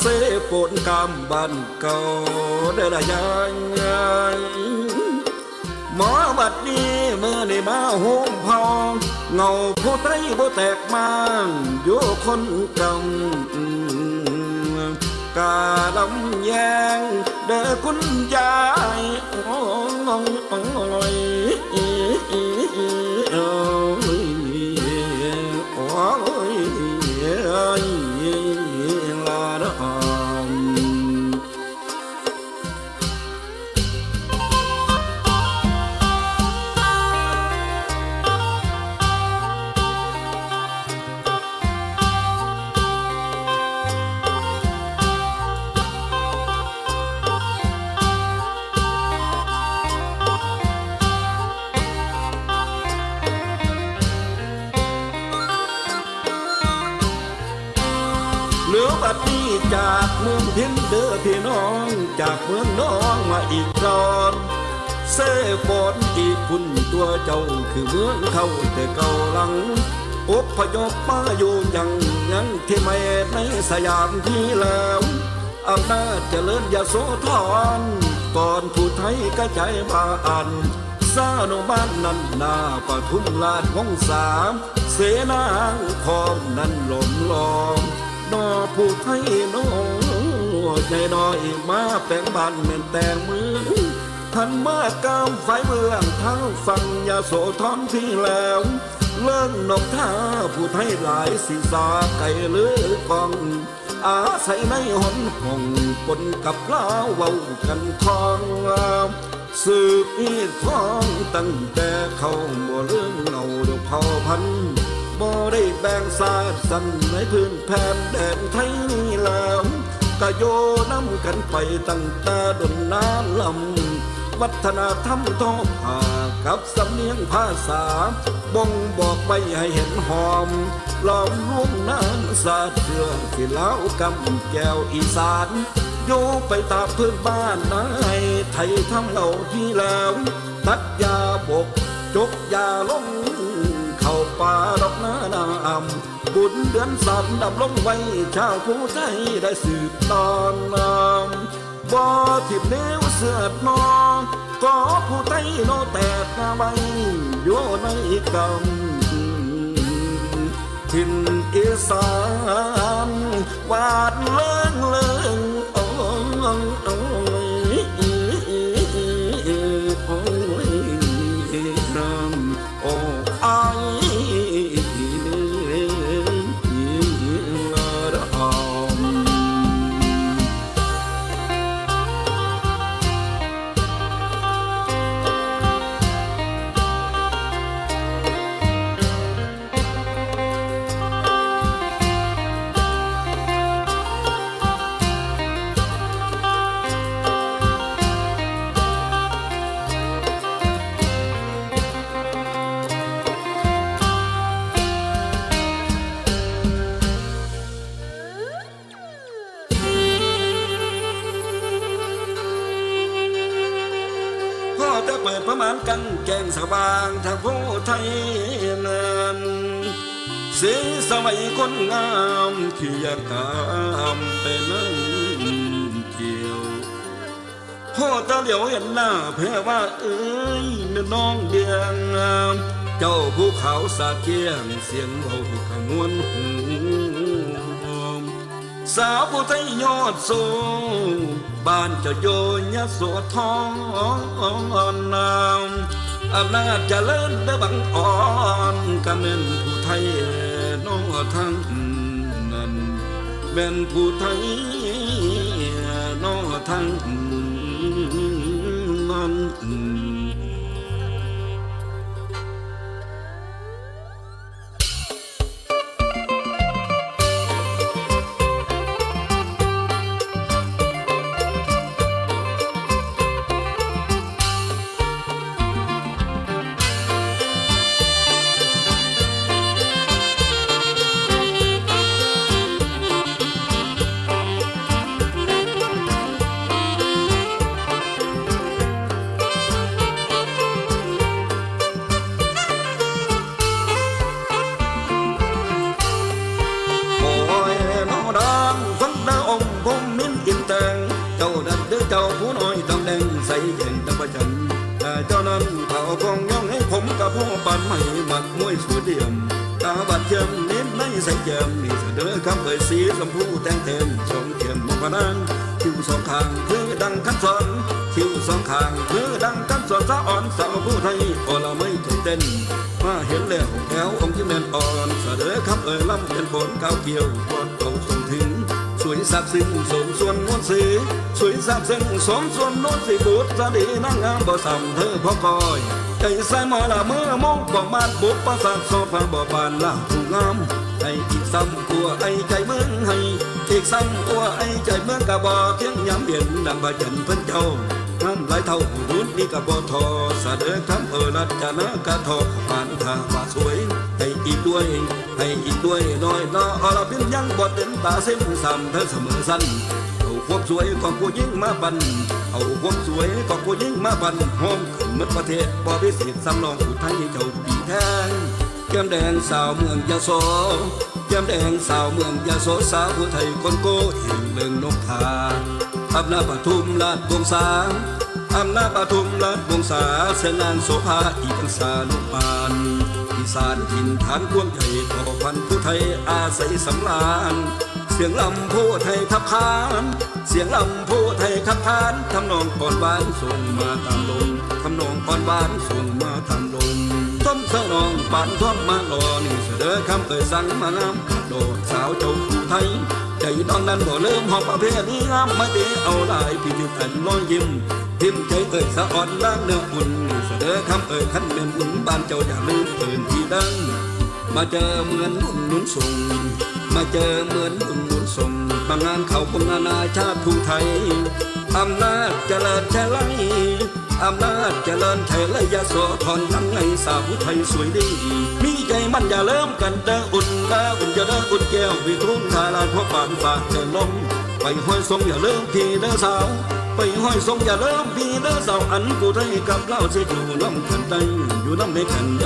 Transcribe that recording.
เสปนกำบ้านเก่าได้ละยังไงหมอบัดนี้เมื่อได้มาโฮมพองเงาผู้ไตรบ่แตกมันอยู่คนกำกาลำแยงเด้อคุณยายโอ้ย บัดนี้จากเมืองพินเด้อพี่น้องจากเมืองน้องมาอีกรอนเสบอนอีกคุณตัวเจ้าคือเมืองเขาแต่เก่าหลังอบพยพมาอยู่ยังยังที่ไม่ในสยามที่แล้วอำนาจเจริญยาโสธรก่อนผู้ไทยกระจายมาอ่านสร้างบ้านนั้นนาปทุมลาดห้องสาม เสนางคอมนั้นหลมลอม ผู้ไทยน้อใจน้อยมาแปลงบ้านเหมือนแต่งมือท่านมากามไฟเมืองทั้งฟังยาโสธรที่แล้ว เลื่อนนกท่าผู้ไทยหลายสีสาไก่เลือกอง อาศัยในหนห้องปนกับเล้าวเว้ากันทองสืบอีท้องตั้งแต่เข้าบ่เรื่องเงาเดยวเผาพันธุ์ บ่ได้แบ่งศาสสันในพื้นแผ่นแดนไทยนี่แล้วก็โยน้ำกันไปตั้งแต่ดนนานลำ วัฒนธรรมทอผ่ากับสำเนียงภาษา บ่งบอกไปให้เห็นหอมล้อมลุ่มน้ำสาเชื่อที่เล้ากำแก้วอีสานโยไปตามพื้นบ้านนายไทยทำเราที่แล้วตัดยา เดือนสามดับลงไว้ชาวผู้ใจได้สืบตอนนำบ่ทิบเลี้ยวเสือดนอก็ผู้ใจโนแตกนาใบโยในกำทินอีสานวาดเลิงเลิง ปิดประมาณกันแกงสว่างทางผู้ไทยนั้นสีสมัยคนงามที่อยากตามไปนั่งเกี่ยวพ่อตาเหลียวเห็นหน้าแพ้ว่าเอ้ยแม่น้องเดียงงาม เจ้าภูเขาสาเกียงเสียงเบาขมวนหู สาวผู้ไทยยอดสูงบ้านเจะโยยะโสธรนามอำนาจเจริญและบังอ่อนก็แม่นผู้ไทยน้อทั้งนั้นแม่นผู้ไทยน้อทั้งนั้น ใส่เจิมนี่เสนอคำเอ่ยสีชมพูแต่งเต็มชมเทียมมพนางคิ้วสองข้างคือดังคันสอนคิ้วสองข้างคือดังคันสอนสะอ่อนสาวผู้ไทยโอละไม่ตื่นเต้นมาเห็นแล้วแถวองค์ที่แม่นอ่อนเสนอคำเอ่ยล่ำเป็นผลก้าวเกี่ยวพอดเขาส่งถึงสวยสับซึ้งสมส่วนนวลสีสวยสับซึ้งสมส่วนนวลสีบุตรสดีนางงามบ่ซ้ำเธอพอคอยใจใส่หมอละเมื่อมองบอกมาบุกประสาทโซฟาบ่บานละผู้งาม ให้อีกซ้ำกลัวไอ้ใจเมืองให้อีกซ้ำกลัวไอ้ใจเมืองกะบ่เที่ยงยามเย็นดังบาจันเพิ่นเจ้าน้ำไหลเท่ารุ่นนี้กับบทอเสดอคำเออรัจนากะทอผ่านทางว่าสวยให้อีกด้วยให้อีกด้วยน้อยน้ออรพินยังบดเต็มตาเส้นสามเธอเสมอสั้นเอาความสวยของผู้หญิงมาบันเอาความสวยของผู้หญิงมาบันหอมขึ้นมดประเทศบ่พิเศษสำรองผู้ไทยเจ้าปีแทง แก้มแดงสาวเมืองยะโสแก้มแดงสาวเมืองยะโสสาวผู้ไทยคนโก้เห็นเลืองนกทาอำนาจปทุมลาดวงศาอำนาจปทุมลาดวงศาเสนางโสภาอีพันษาลุปานอีสานถิ่นฐานควงไทยทอพันผู้ไทยอาศัยสำลานเสียงลำพูไทยทับคานเสียงลำพูไทยขับคานทำนองก่อนหวานส่งมาตามลมทำนองก่อนหวานส่งมาตามลมต้มเสนอง ปานท่อมมาหล่อนี่เสดอคำเอ่ยสั่งมางามกระโดดสาวเจ้าผู้ไทยใจตอนนั้นบ่เริ่มหอบประเภทนี้งามมาเตะเอาลายพี่ยืนอันลอยยิ้มพิมใจเอ่ยสะอ่อนล้างเนื้ออุ่นเสดอคำเอ่ยขันเป็นอุ่นบ้านเจ้าอย่าลืมเตื่นที่ดังมาเจอเหมือนอุ่นหนุนส่งมาเจอเหมือนอุ่นหนุนส่งบางานเขาคงนานาชาติผู้ไทยอำนาจเจริญเจริญ อำนาจเจริญไทยและยาโสธรทั้งไงสาวผู้ไทยสวยดี มีใจมันอย่าเริ่มกันเด้ออุ่นตาอุ่นจะเด้ออุ่นแก้ววิทุนทาลานพ่อปานฝากเดินลมไปห้อยทรงอย่าเริ่มพีเด้อสาว ไปห้อยทรงอย่าเริ่มพีเด้อสาวอันกูไทยกับเล่าสิอยู่น้ำกันใดอยู่น้ำในกันใด